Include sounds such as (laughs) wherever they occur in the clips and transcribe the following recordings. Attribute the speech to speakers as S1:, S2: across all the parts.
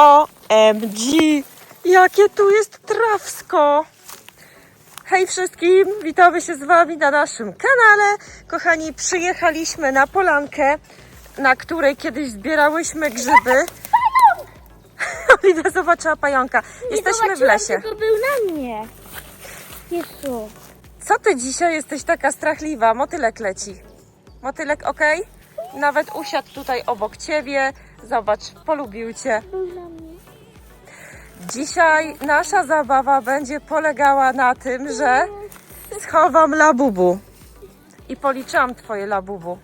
S1: OMG! Jakie tu jest trawsko! Hej wszystkim, witamy się z Wami na naszym kanale. Kochani, przyjechaliśmy na polankę, na której kiedyś zbierałyśmy grzyby. (laughs) Oliwia zobaczyła pająka. Jesteśmy w lesie.
S2: Tylko był na mnie. Jezu.
S1: Co ty dzisiaj jesteś taka strachliwa? Motylek leci. Motylek, ok? Nawet usiadł tutaj obok ciebie. Zobacz, polubił cię. Dzisiaj nasza zabawa będzie polegała na tym, że schowam labubu. I policzyłam twoje labubu.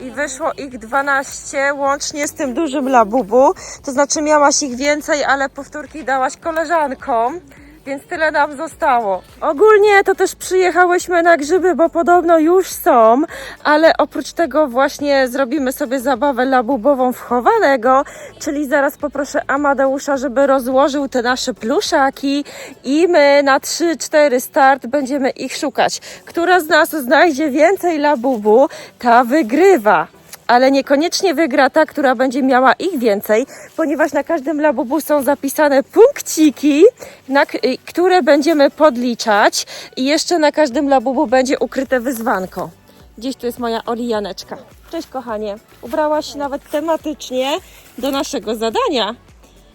S1: I wyszło ich 12 łącznie z tym dużym labubu. To znaczy miałaś ich więcej, ale powtórki dałaś koleżankom. Więc tyle nam zostało. Ogólnie to też przyjechałyśmy na grzyby, bo podobno już są, ale oprócz tego właśnie zrobimy sobie zabawę labubową wchowanego, czyli zaraz poproszę Amadeusza, żeby rozłożył te nasze pluszaki i my na 3-4 start będziemy ich szukać. Która z nas znajdzie więcej labubu, ta wygrywa ale niekoniecznie wygra ta, która będzie miała ich więcej, ponieważ na każdym labubu są zapisane punkciki, na, które będziemy podliczać i jeszcze na każdym labubu będzie ukryte wyzwanko. Gdzieś tu jest moja Olijaneczka. Cześć kochanie. Ubrałaś się nawet tematycznie do naszego zadania.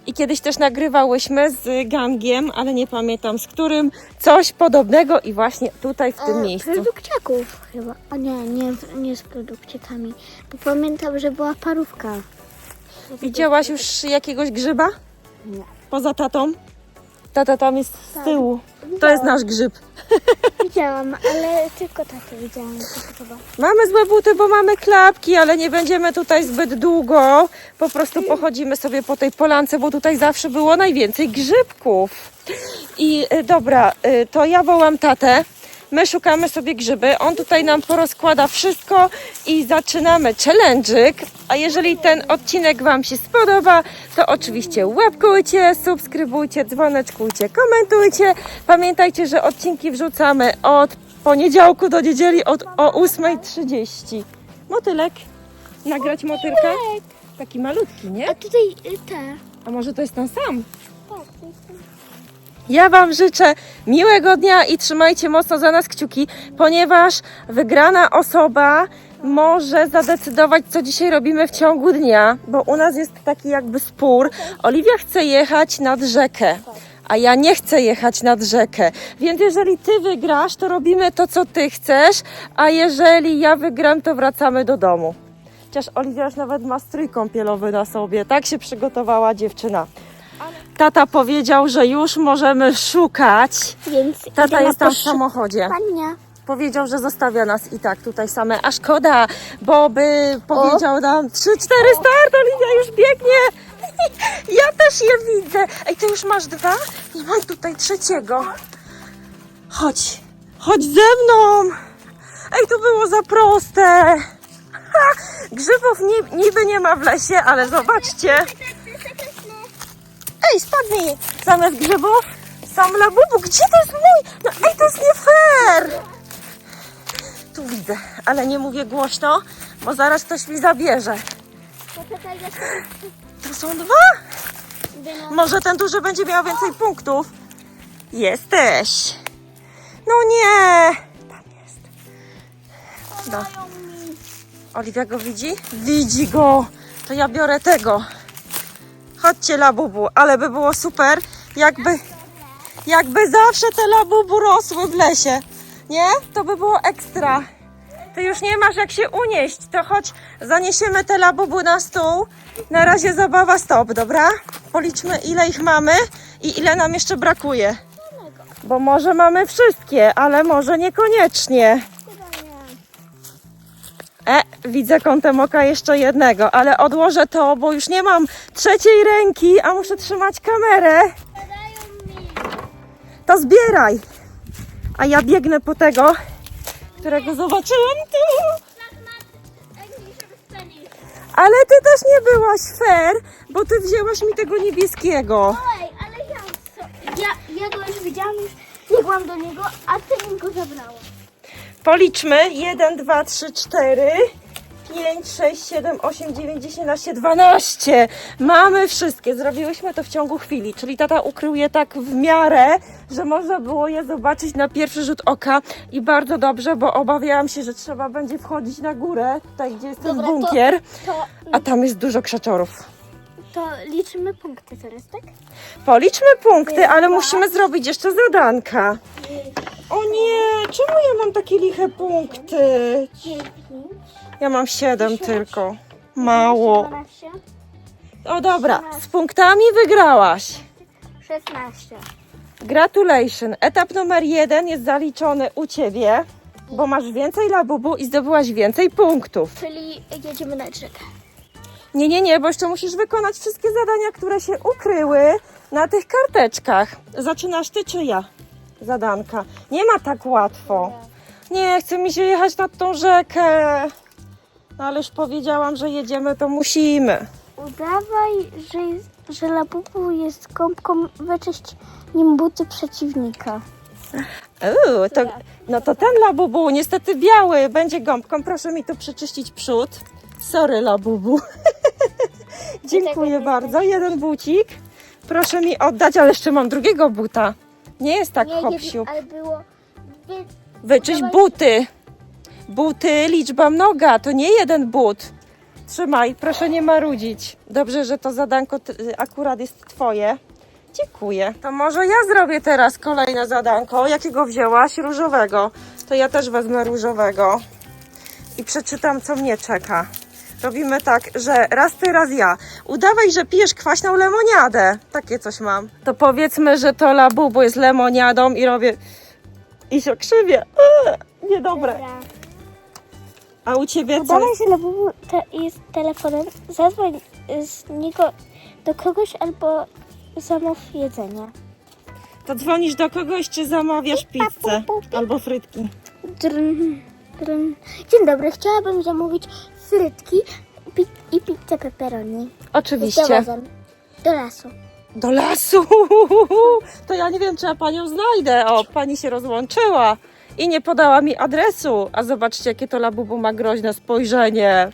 S1: I kiedyś też nagrywałyśmy z gangiem, ale nie pamiętam z którym, coś podobnego i właśnie tutaj w tym miejscu.
S2: Produkciaków chyba. A nie, nie, nie z produkciakami. Bo pamiętam, że była parówka.
S1: Widziałaś już jakiegoś grzyba?
S2: Nie.
S1: Poza tatą? Tata tam jest z
S2: Tak.
S1: tyłu. To jest nasz grzyb. (laughs)
S2: Widziałam, ale tylko tatę widziałam. Chyba.
S1: Mamy złe buty, bo mamy klapki, ale nie będziemy tutaj zbyt długo. Po prostu pochodzimy sobie po tej polance, bo tutaj zawsze było najwięcej grzybków. I y, dobra, y, to ja wołam tatę. My szukamy sobie grzyby. On tutaj nam porozkłada wszystko i zaczynamy challenge'yk. A jeżeli ten odcinek Wam się spodoba, to oczywiście łapkujcie, subskrybujcie, dzwoneczkujcie, komentujcie. Pamiętajcie, że odcinki wrzucamy od poniedziałku do niedzieli od, o 8.30. Motylek. Nagrać motylka? Taki malutki, nie?
S2: A tutaj y, te.
S1: A może to jest ten sam?
S2: Tak, to jest ten.
S1: Ja Wam życzę miłego dnia i trzymajcie mocno za nas kciuki, ponieważ wygrana osoba może zadecydować, co dzisiaj robimy w ciągu dnia, bo u nas jest taki jakby spór. Oliwia chce jechać nad rzekę. A ja nie chcę jechać nad rzekę. Więc jeżeli ty wygrasz, to robimy to, co ty chcesz, a jeżeli ja wygram, to wracamy do domu. Chociaż Oliwia już nawet ma strój kąpielowy na sobie. Tak się przygotowała dziewczyna. Tata powiedział, że już możemy szukać.
S2: Więc
S1: Tata jest tam w samochodzie.
S2: Pania.
S1: Powiedział, że zostawia nas i tak tutaj same. A szkoda, bo by powiedział nam 3-4 start, Oliwia już biegnie. (laughs) Ja też je widzę. Ej, ty już masz dwa? I mam tutaj trzeciego. Chodź, chodź ze mną. Ej, to było za proste. Ha, (laughs) grzybów ni- niby nie ma w lesie, ale zobaczcie. Ej, spadnij! Zamiast grzybów sam labubu. Gdzie to jest mój? No ej, to jest nie fair! Tu widzę, ale nie mówię głośno, bo zaraz ktoś mi zabierze.
S2: Poczekaj,
S1: Tu są dwa? Może ten duży będzie miał więcej punktów. Jesteś. No nie. Tam jest. No. Oliwia go widzi? Widzi go. To ja biorę tego. Chodźcie labubu, ale by było super, jakby, jakby zawsze te labubu rosły w lesie. Nie? To by było ekstra. Ty już nie masz jak się unieść, to chodź, zaniesiemy te labubu na stół. Na razie zabawa stop, dobra? Policzmy ile ich mamy i ile nam jeszcze brakuje. Bo może mamy wszystkie, ale może niekoniecznie. Widzę kątem oka jeszcze jednego, ale odłożę to, bo już nie mam trzeciej ręki, a muszę trzymać kamerę. To zbieraj. A ja biegnę po tego, którego zobaczyłam tu. Ale ty też nie byłaś fair, bo ty wzięłaś mi tego niebieskiego.
S2: Ej, ale ja? Ja, ja go już widziałam, już biegłam do niego, a ty mi go zabrała.
S1: Policzmy. 1, 2, 3, 4, 5, 6, 7, 8, 9, 10, 11, 12. Mamy wszystkie. Zrobiłyśmy to w ciągu chwili, czyli tata ukrył je tak w miarę, że można było je zobaczyć na pierwszy rzut oka i bardzo dobrze, bo obawiałam się, że trzeba będzie wchodzić na górę, tutaj gdzie jest ten
S2: Dobra, to-
S1: bunkier,
S2: To,
S1: a tam jest dużo krzaczorów.
S2: to liczymy punkty teraz, tak?
S1: Policzmy punkty, ale musimy zrobić jeszcze zadanka. O nie, czemu ja mam takie liche punkty?
S2: 9,
S1: Ja mam 7 tylko. Mało.
S2: 12,
S1: O dobra, z punktami wygrałaś.
S2: 16.
S1: Gratulation. Etap numer jeden jest zaliczony u ciebie, bo masz więcej labubu i zdobyłaś więcej punktów.
S2: Czyli jedziemy na rzekę.
S1: Nie, nie, nie, bo jeszcze musisz wykonać wszystkie zadania, które się ukryły na tych karteczkach. Zaczynasz ty czy ja? Zadanka. Nie ma tak łatwo. Nie, chce mi się jechać nad tą rzekę. No ale już powiedziałam, że jedziemy, to musimy.
S2: Udawaj, że, jest, że Labubu jest gąbką, wyczyść nim buty przeciwnika.
S1: Uuu, to, no to ten labubu, niestety biały, będzie gąbką. Proszę mi tu przeczyścić przód. Sorry, labubu. (laughs) Dziękuję bardzo. Jeden bucik. Proszę mi oddać, ale jeszcze mam drugiego buta. Nie jest tak hop siup.
S2: ale było... Wy...
S1: Wyczyść buty. Buty, liczba mnoga, to nie jeden but. Trzymaj, proszę nie marudzić. Dobrze, że to zadanko t- akurat jest twoje. Dziękuję. To może ja zrobię teraz kolejne zadanko. Jakiego wzięłaś? Różowego. To ja też wezmę różowego. I przeczytam, co mnie czeka. Robimy tak, że raz ty, raz ja. Udawaj, że pijesz kwaśną lemoniadę. Takie coś mam. To powiedzmy, że to labubu jest lemoniadą i robię... I się krzywię. Eee, Niedobre.
S2: Dobra.
S1: A u ciebie co?
S2: Udawaj, że Labubu te, jest telefonem, zadzwoń z niego do kogoś albo zamów jedzenie.
S1: To dzwonisz do kogoś, czy zamawiasz pizzę albo frytki?
S2: Drn, drn. Dzień dobry, chciałabym zamówić frytki pi i pizzę pepperoni. Z
S1: Oczywiście.
S2: dowozem. Do lasu.
S1: Do lasu! (laughs) To ja nie wiem, czy ja panią znajdę. O, pani się rozłączyła i nie podała mi adresu. A zobaczcie, jakie to labubu ma groźne spojrzenie.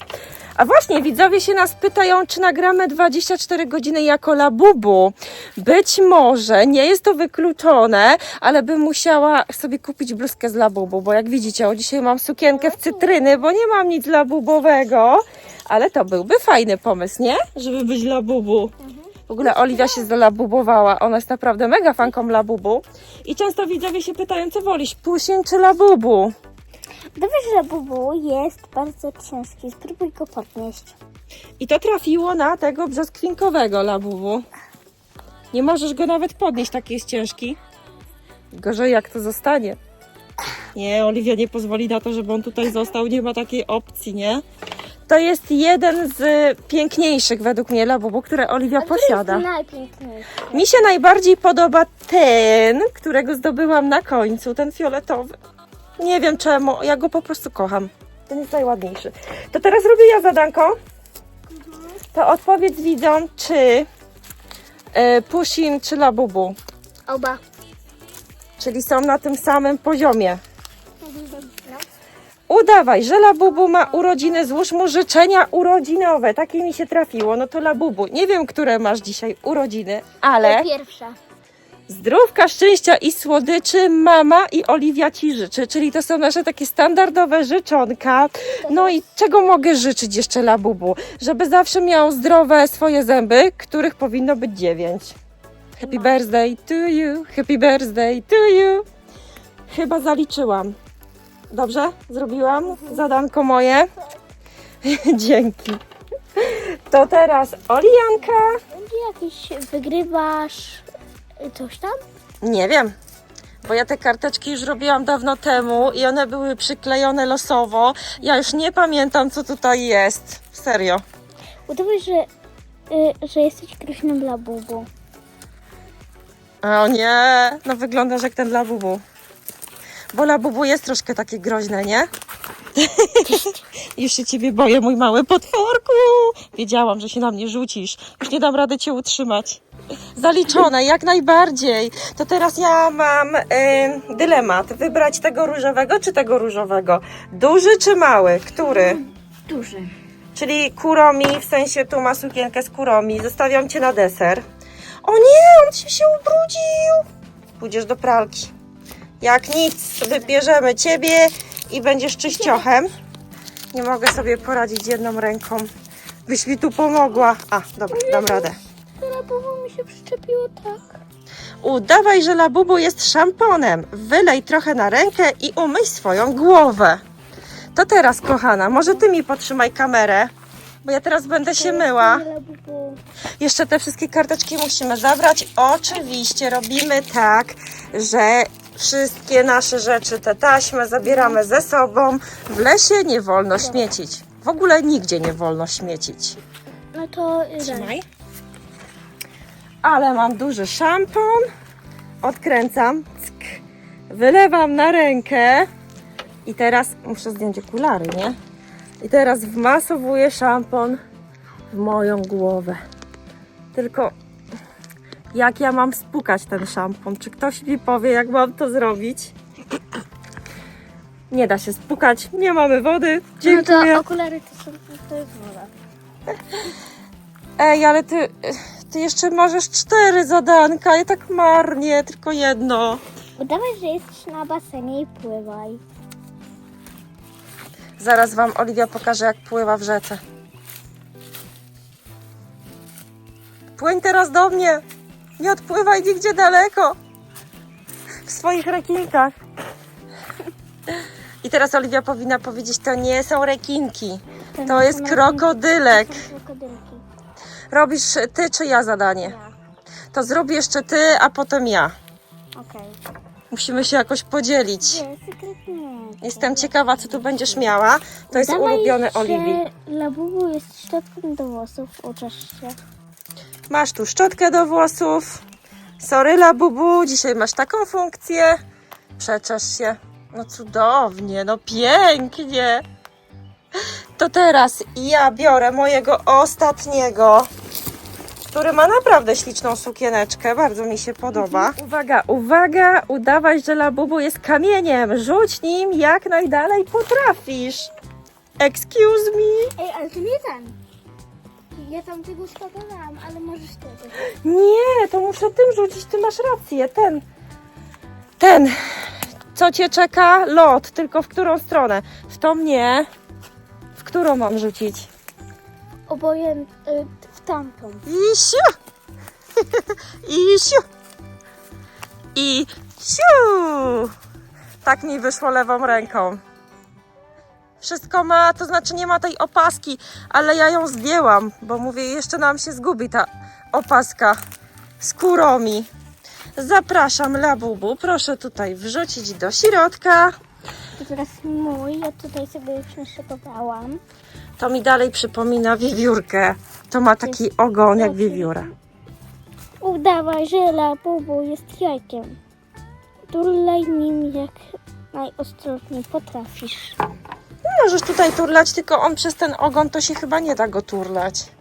S1: A właśnie, widzowie się nas pytają, czy nagramy 24 godziny jako labubu. Być może, nie jest to wykluczone, ale bym musiała sobie kupić bluzkę z labubu, bo jak widzicie, o dzisiaj mam sukienkę w cytryny, bo nie mam nic labubowego. Ale to byłby fajny pomysł, nie? Żeby być labubu. W ogóle Oliwia się zalabubowała. Ona jest naprawdę mega fanką labubu. I często widzowie się pytają, co wolisz, pusin czy labubu?
S2: Dobrze, że Labubu jest bardzo ciężki. Spróbuj go podnieść.
S1: I to trafiło na tego brzoskwinkowego labubu. Nie możesz go nawet podnieść, taki jest ciężki. Gorzej jak to zostanie. Nie, Oliwia nie pozwoli na to, żeby on tutaj został. Nie ma takiej opcji, nie? To jest jeden z piękniejszych według mnie labubu, które Oliwia posiada.
S2: Najpiękniejszy.
S1: Mi się najbardziej podoba ten, którego zdobyłam na końcu, ten fioletowy. Nie wiem czemu, ja go po prostu kocham. Ten jest najładniejszy. To teraz robię ja zadanko. To odpowiedz widzom, czy e, Pusin, czy Labubu.
S2: Oba.
S1: Czyli są na tym samym poziomie. Udawaj, że Labubu ma urodziny, złóż mu życzenia urodzinowe. Takie mi się trafiło. No to Labubu, nie wiem, które masz dzisiaj urodziny, ale...
S2: Pierwsza.
S1: Zdrówka, szczęścia i słodyczy mama i Oliwia Ci życzy, czyli to są nasze takie standardowe życzonka. No i czego mogę życzyć jeszcze Labubu? Żeby zawsze miał zdrowe swoje zęby, których powinno być dziewięć. Happy birthday to you, happy birthday to you. Chyba zaliczyłam. Dobrze? Zrobiłam zadanko moje? (laughs) Dzięki. To teraz Olijanka.
S2: Będzie jakiś wygrywasz y, coś tam?
S1: Nie wiem, bo ja te karteczki już robiłam dawno temu i one były przyklejone losowo. Ja już nie pamiętam, co tutaj jest. Serio.
S2: Udawaj, że, y, że jesteś groźnym Labubu.
S1: O nie, no wyglądasz jak ten Labubu. Bo Labubu jest troszkę takie groźne, nie? (laughs) Już się ciebie boję, mój mały potworku. Wiedziałam, że się na mnie rzucisz. Już nie dam rady cię utrzymać. Zaliczone, jak najbardziej. To teraz ja mam em, dylemat. Wybrać tego różowego czy tego różowego? Duży czy mały? Który?
S2: duży.
S1: Czyli kuromi, w sensie tu ma sukienkę z kuromi. Zostawiam cię na deser. O nie, on się ubrudził. Pójdziesz do pralki. Jak nic, wybierzemy ciebie i będziesz czyściochem. Nie mogę sobie poradzić jedną ręką. Byś mi tu pomogła. A, dobra, dam radę.
S2: Labubu mi się przyczepiło tak.
S1: Udawaj, że labubu jest szamponem. Wylej trochę na rękę i umyj swoją głowę. To teraz, kochana, może ty mi potrzymaj kamerę, bo ja teraz będę się myła. Jeszcze te wszystkie karteczki musimy zabrać. Oczywiście robimy tak, że wszystkie nasze rzeczy, te taśmy zabieramy ze sobą. W lesie nie wolno śmiecić. W ogóle nigdzie nie wolno śmiecić.
S2: No to
S1: Trzymaj. Ale mam duży szampon. Odkręcam. Wylewam na rękę. I teraz muszę zdjąć okulary, nie? I teraz wmasowuję szampon w moją głowę. Tylko jak ja mam spukać ten szampon? Czy ktoś mi powie, jak mam to zrobić? Nie da się spukać, nie mamy wody.
S2: No
S1: Dziękuję.
S2: to okulary to są to jest woda.
S1: Ej, ale ty, ty jeszcze możesz cztery zadanka, ja tak marnie, tylko jedno.
S2: Udawaj, że jesteś na basenie i pływaj.
S1: Zaraz wam Oliwia pokaże, jak pływa w rzece. Płyń teraz do mnie. Nie odpływaj nigdzie daleko. W swoich rekinkach. I teraz Oliwia powinna powiedzieć, to nie są rekinki. To jest krokodylek. Robisz ty czy ja zadanie?
S2: Ja.
S1: To zrób jeszcze ty, a potem ja.
S2: Okej.
S1: Musimy się jakoś podzielić.
S2: Gdzie? Sekretnie.
S1: Jestem ciekawa, co tu będziesz miała. To jest
S2: Udawaj,
S1: ulubiony
S2: że
S1: Oliwii.
S2: Labubu jest szczotką do włosów. Uczesz się.
S1: Masz tu szczotkę do włosów. Sorry, Labubu, dzisiaj masz taką funkcję. Przeczesz się. No cudownie, no pięknie. To teraz ja biorę mojego ostatniego, który ma naprawdę śliczną sukieneczkę. Bardzo mi się podoba. Uwaga, uwaga, udawaj, że Labubu jest kamieniem. Rzuć nim jak najdalej potrafisz. Excuse me.
S2: Ej, ale to nie ten. Ja tam tego spakowałam, ale możesz tego.
S1: Nie, to muszę tym rzucić, ty masz rację, ten. Ten. Co cię czeka? Lot, tylko w którą stronę? W tą nie. W którą mam rzucić?
S2: Obojętnie y, w tamtą.
S1: Isiu! (laughs) Isiu! I siu! Tak mi wyszło lewą ręką. Wszystko ma, to znaczy nie ma tej opaski, ale ja ją zdjęłam, bo mówię, jeszcze nam się zgubi ta opaska z kuromi. Zapraszam Labubu, proszę tutaj wrzucić do środka.
S2: Teraz mój, ja tutaj sobie już naszykowałam.
S1: To mi dalej przypomina wiewiórkę. To ma taki ogon jak wiewióra.
S2: Udawaj, że Labubu jest jajkiem. Turlaj nim jak najostrożniej potrafisz.
S1: Możesz tutaj turlać, tylko on przez ten ogon to się chyba nie da go turlać.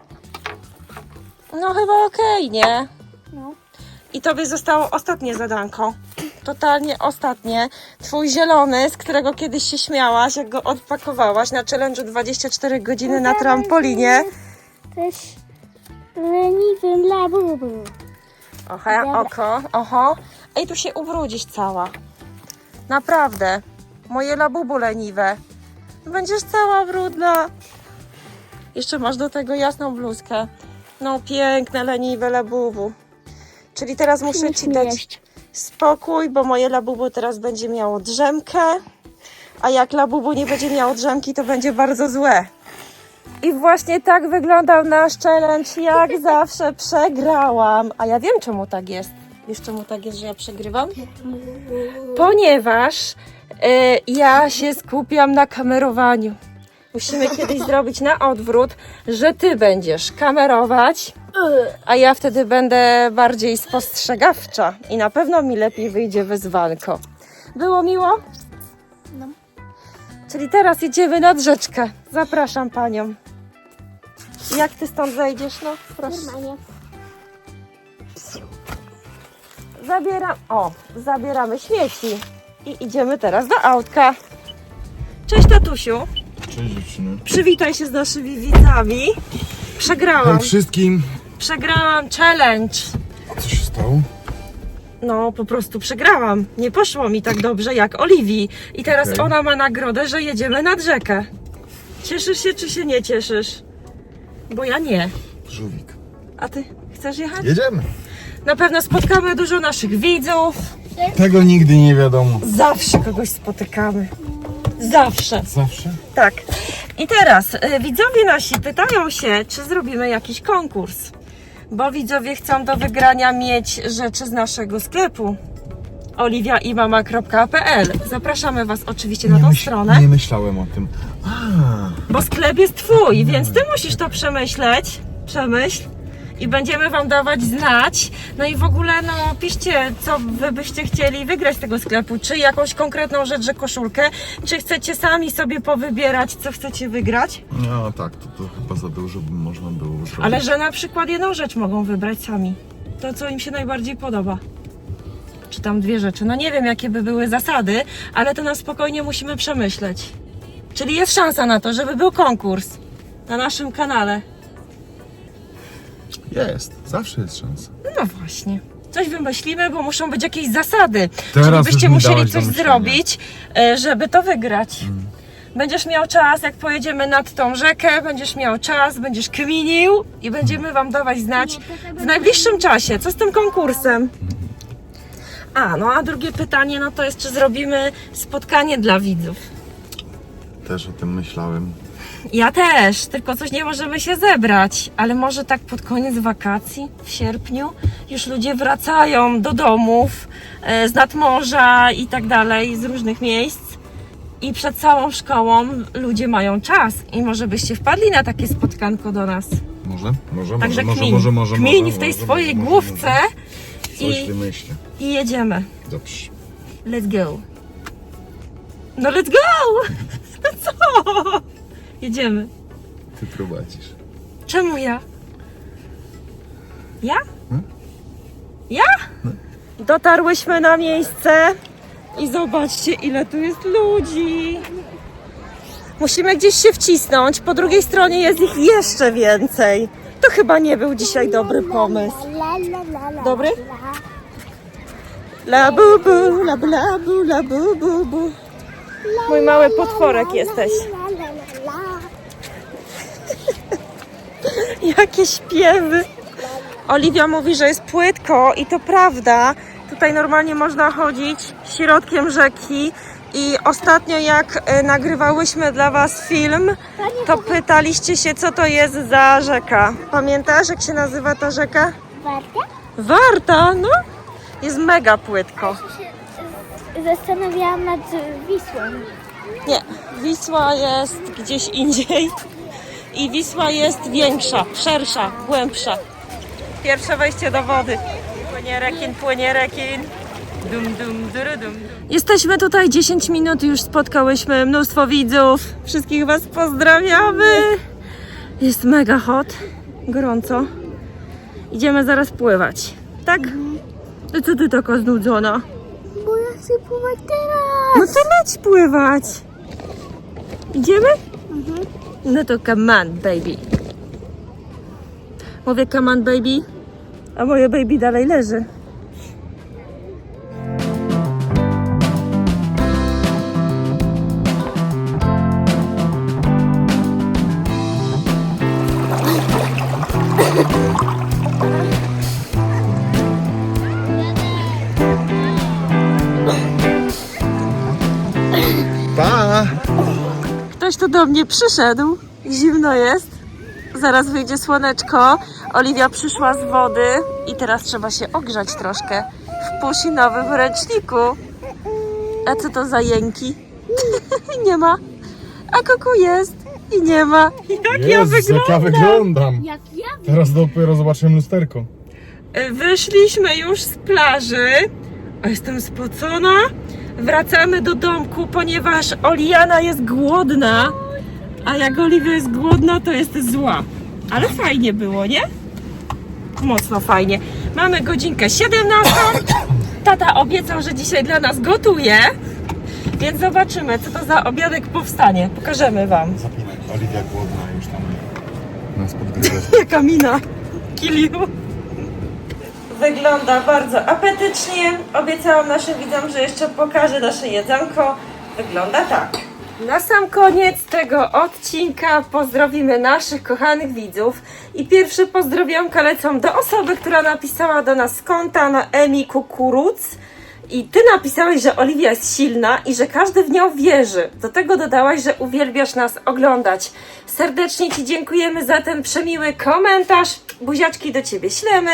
S1: No chyba okej, nie?
S2: No.
S1: I tobie zostało ostatnie zadanko. Totalnie ostatnie. Twój zielony, z którego kiedyś się śmiałaś, jak go odpakowałaś na challenge 24 godziny na trampolinie.
S2: Też leniwym Labubu. Dobra.
S1: oko, oho. Ej, tu się ubrudzisz cała. Naprawdę. Moje labubu leniwe. Będziesz cała brudna. Jeszcze masz do tego jasną bluzkę. No piękne, leniwe labubu. Czyli teraz muszę ci dać. Spokój, bo moje labubu teraz będzie miało drzemkę. A jak labubu nie będzie miało drzemki, to będzie bardzo złe. I właśnie tak wyglądał nasz challenge. Jak (laughs) zawsze przegrałam. A ja wiem, czemu tak jest. Wiesz, czemu tak jest, że ja przegrywam? Ponieważ y, ja się skupiam na kamerowaniu. Musimy kiedyś zrobić na odwrót, że ty będziesz kamerować, a ja wtedy będę bardziej spostrzegawcza i na pewno mi lepiej wyjdzie wyzwanko. Było miło?
S2: No.
S1: Czyli teraz jedziemy nad rzeczkę. Zapraszam panią. Jak ty stąd zejdziesz? No, proszę.
S2: Normalnie.
S1: Zabieram. O, zabieramy śmieci. I idziemy teraz do autka. Cześć, tatusiu.
S3: Cześć dziewczyny.
S1: Przywitaj się z naszymi widzami. Przegrałam.
S3: Wszystkim.
S1: Przegrałam challenge.
S3: A co się stało?
S1: No, po prostu przegrałam. Nie poszło mi tak dobrze jak Oliwii. I teraz
S3: Okej.
S1: ona ma nagrodę, że jedziemy nad rzekę. Cieszysz się, czy się nie cieszysz? Bo ja nie.
S3: Żółwik.
S1: A ty chcesz jechać?
S3: Jedziemy.
S1: Na pewno spotkamy dużo naszych widzów.
S3: Tego nigdy nie wiadomo.
S1: Zawsze kogoś spotykamy. Zawsze.
S3: Zawsze?
S1: Tak. I teraz y, widzowie nasi pytają się, czy zrobimy jakiś konkurs. Bo widzowie chcą do wygrania mieć rzeczy z naszego sklepu oliwiaimama.pl Zapraszamy Was oczywiście na tą
S3: myśl-
S1: stronę,
S3: nie myślałem o tym. A,
S1: bo sklep jest Twój, więc Ty musisz to przemyśleć, przemyśl i będziemy Wam dawać znać. No i w ogóle, no piszcie, co Wy byście chcieli wygrać z tego sklepu, czy jakąś konkretną rzecz, że koszulkę, czy chcecie sami sobie powybierać, co chcecie wygrać.
S3: no tak, to, to chyba za dużo by można było zrobić.
S1: Ale że na przykład jedną rzecz mogą wybrać sami. To, co im się najbardziej podoba. Czy tam dwie rzeczy. No nie wiem, jakie by były zasady, ale to na spokojnie musimy przemyśleć. Czyli jest szansa na to, żeby był konkurs na naszym kanale.
S3: Jest, zawsze jest szansa.
S1: No właśnie. Coś wymyślimy, bo muszą być jakieś zasady.
S3: Teraz
S1: Czyli
S3: już
S1: byście
S3: mi
S1: musieli
S3: do
S1: coś
S3: myślenia. Mm.
S1: zrobić, e, żeby to wygrać. Będziesz miał czas, jak pojedziemy nad tą rzekę, będziesz miał czas, będziesz kminił i będziemy Wam dawać znać w najbliższym czasie, co z tym konkursem. A, no a drugie pytanie, no to jest, czy zrobimy spotkanie dla widzów.
S3: Też o tym myślałem.
S1: Ja też, tylko coś nie możemy się zebrać, ale może tak pod koniec wakacji, w sierpniu, już ludzie wracają do domów, e, z nadmorza i tak dalej, z różnych miejsc. I przed całą szkołą ludzie mają czas i może byście wpadli na takie spotkanko do nas.
S3: Może? Może,
S1: Także
S3: może,
S1: kmin,
S3: może, może,
S1: kmin
S3: może,
S1: w tej
S3: może,
S1: swojej
S3: może,
S1: główce
S3: Może. Coś
S1: i,
S3: wymyślę.
S1: i jedziemy.
S3: Dobrze.
S1: Let's go. No let's go! (laughs) No co? Jedziemy.
S3: Ty prowadzisz.
S1: Czemu ja? Ja?
S3: Hmm?
S1: Ja? Dotarłyśmy na miejsce i zobaczcie, ile tu jest ludzi. Musimy gdzieś się wcisnąć. Po drugiej stronie jest ich jeszcze więcej. To chyba nie był dzisiaj dobry pomysł.
S2: La, la, la, la,
S1: Dobry?
S2: la.
S1: La bu bu, la bu la bu, la bu bu bu. Mój mały potworek jesteś.
S2: La, la, la, la. (laughs)
S1: Jakie śpiewy. Oliwia mówi, że jest płytko i to prawda. Tutaj normalnie można chodzić środkiem rzeki. I ostatnio jak e, nagrywałyśmy dla Was film, to pytaliście się, co to jest za rzeka. Pamiętasz, jak się nazywa ta rzeka?
S2: Warta?
S1: Warta, no. Jest mega płytko.
S2: Się Zastanawiałam nad Wisłą.
S1: Nie, Wisła jest gdzieś indziej. I Wisła jest większa, szersza, głębsza. Pierwsze wejście do wody. Płynie rekin, płynie rekin. Dum, dum, duru, dum. Jesteśmy tutaj 10 minut, już spotkałyśmy mnóstwo widzów. Wszystkich Was pozdrawiamy. Jest mega hot, gorąco. Idziemy zaraz pływać, tak? No co ty taka znudzona?
S2: Bo ja chcę pływać teraz.
S1: No to leć pływać. Idziemy? No to come on, baby. Mówię come on, baby, a moje baby dalej leży. Do mnie przyszedł. Zimno jest. Zaraz wyjdzie słoneczko. Oliwia przyszła z wody i teraz trzeba się ogrzać troszkę w pusinowym ręczniku. A co to za jęki? (laughs) nie ma. A kuku jest i nie ma. Jak ja
S3: Jezus, jak ja wyglądam.
S2: Jak ja
S3: Teraz dopiero zobaczyłem lusterko.
S1: Wyszliśmy już z plaży, a jestem spocona. Wracamy do domku, ponieważ Oliana jest głodna, a jak Oliwia jest głodna, to jest zła. Ale fajnie było, nie? Mocno fajnie. Mamy godzinkę 17. Tata obiecał, że dzisiaj dla nas gotuje. Więc zobaczymy, co to za obiadek powstanie. Pokażemy Wam.
S3: Zapinaj. Oliwia głodna już tam nas podgryzać.
S1: Jaka mina. Kiliu. Wygląda bardzo apetycznie. Obiecałam naszym widzom, że jeszcze pokażę nasze jedzonko. Wygląda tak. Na sam koniec tego odcinka pozdrowimy naszych kochanych widzów. I pierwsze pozdrowionka lecą do osoby, która napisała do nas konta na Emi Kukuruc. I ty napisałeś, że Oliwia jest silna i że każdy w nią wierzy. Do tego dodałaś, że uwielbiasz nas oglądać. Serdecznie Ci dziękujemy za ten przemiły komentarz. Buziaczki do Ciebie ślemy.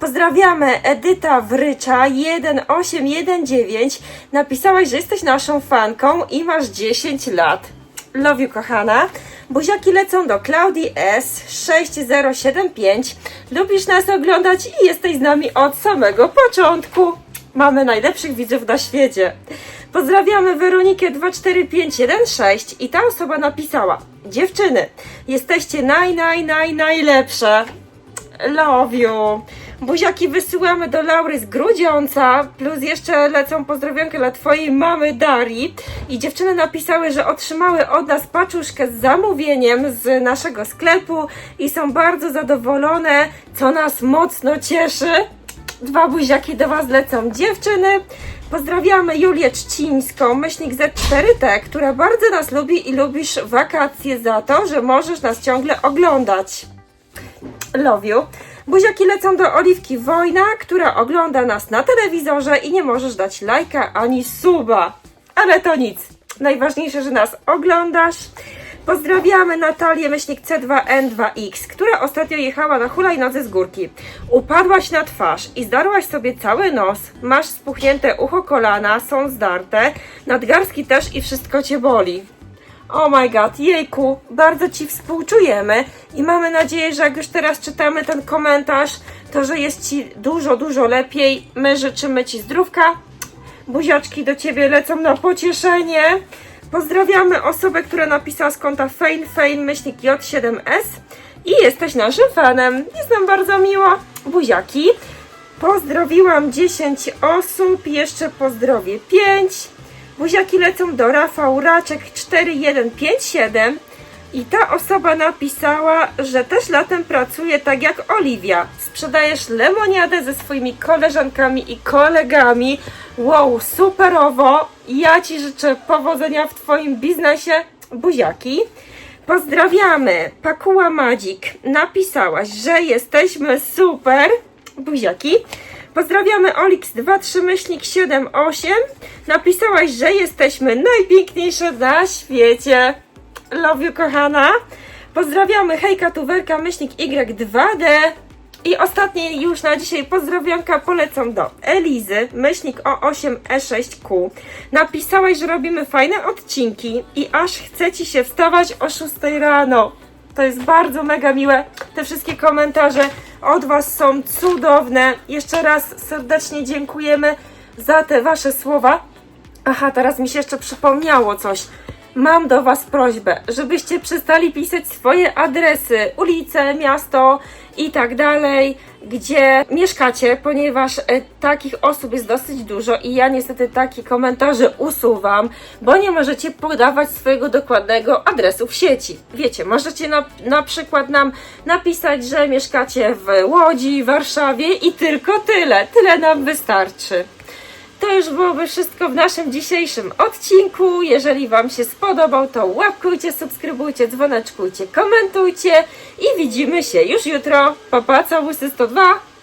S1: Pozdrawiamy Edyta Wrycza 1819. Napisałaś, że jesteś naszą fanką i masz 10 lat. Love you, kochana. Buziaki lecą do Klaudii S 6075. Lubisz nas oglądać i jesteś z nami od samego początku. Mamy najlepszych widzów na świecie. Pozdrawiamy Weronikę 24516 i ta osoba napisała: Dziewczyny, jesteście naj, naj, naj, najlepsze. Love you. Buziaki wysyłamy do Laury z Grudziąca, plus jeszcze lecą pozdrowionki dla twojej mamy Darii. I dziewczyny napisały, że otrzymały od nas paczuszkę z zamówieniem z naszego sklepu i są bardzo zadowolone, co nas mocno cieszy. Dwa buziaki do Was lecą dziewczyny. Pozdrawiamy Julię Czcińską, myślnik Z4T, która bardzo nas lubi i lubisz wakacje za to, że możesz nas ciągle oglądać. Love you. Buziaki lecą do Oliwki Wojna, która ogląda nas na telewizorze i nie możesz dać lajka ani suba. Ale to nic. Najważniejsze, że nas oglądasz. Pozdrawiamy Natalię Myślnik C2N2X, która ostatnio jechała na hulajnodze z górki. Upadłaś na twarz i zdarłaś sobie cały nos. Masz spuchnięte ucho kolana, są zdarte, nadgarstki też i wszystko cię boli. Oh my god, jejku, bardzo Ci współczujemy i mamy nadzieję, że jak już teraz czytamy ten komentarz, to że jest Ci dużo, dużo lepiej. My życzymy Ci zdrówka. Buziaczki do Ciebie lecą na pocieszenie. Pozdrawiamy osobę, która napisała z konta Fein, Fein, myślnik J7S i jesteś naszym fanem. Jest nam bardzo miło. Buziaki. Pozdrowiłam 10 osób, jeszcze pozdrowię 5. Buziaki lecą do Rafał Raczek 4157 i ta osoba napisała, że też latem pracuje tak jak Oliwia. Sprzedajesz lemoniadę ze swoimi koleżankami i kolegami. Wow, superowo! Ja Ci życzę powodzenia w Twoim biznesie. Buziaki. Pozdrawiamy. Pakuła Madzik. Napisałaś, że jesteśmy super. Buziaki. Pozdrawiamy Olix23 myślnik 78. Napisałaś, że jesteśmy najpiękniejsze na świecie. Love you, kochana. Pozdrawiamy Hejka Tuwerka myślnik Y2D. I ostatnie już na dzisiaj pozdrowionka polecą do Elizy, myślnik O8E6Q. Napisałaś, że robimy fajne odcinki i aż chce Ci się wstawać o 6 rano. To jest bardzo mega miłe. Te wszystkie komentarze od Was są cudowne. Jeszcze raz serdecznie dziękujemy za te Wasze słowa. Aha, teraz mi się jeszcze przypomniało coś. Mam do Was prośbę, żebyście przestali pisać swoje adresy, ulice, miasto i tak dalej, gdzie mieszkacie, ponieważ e, takich osób jest dosyć dużo i ja niestety takie komentarze usuwam, bo nie możecie podawać swojego dokładnego adresu w sieci. Wiecie, możecie na, na przykład nam napisać, że mieszkacie w Łodzi, Warszawie i tylko tyle. Tyle nam wystarczy. To już byłoby wszystko w naszym dzisiejszym odcinku. Jeżeli Wam się spodobał, to łapkujcie, subskrybujcie, dzwoneczkujcie, komentujcie i widzimy się już jutro. Papa, całusy 102.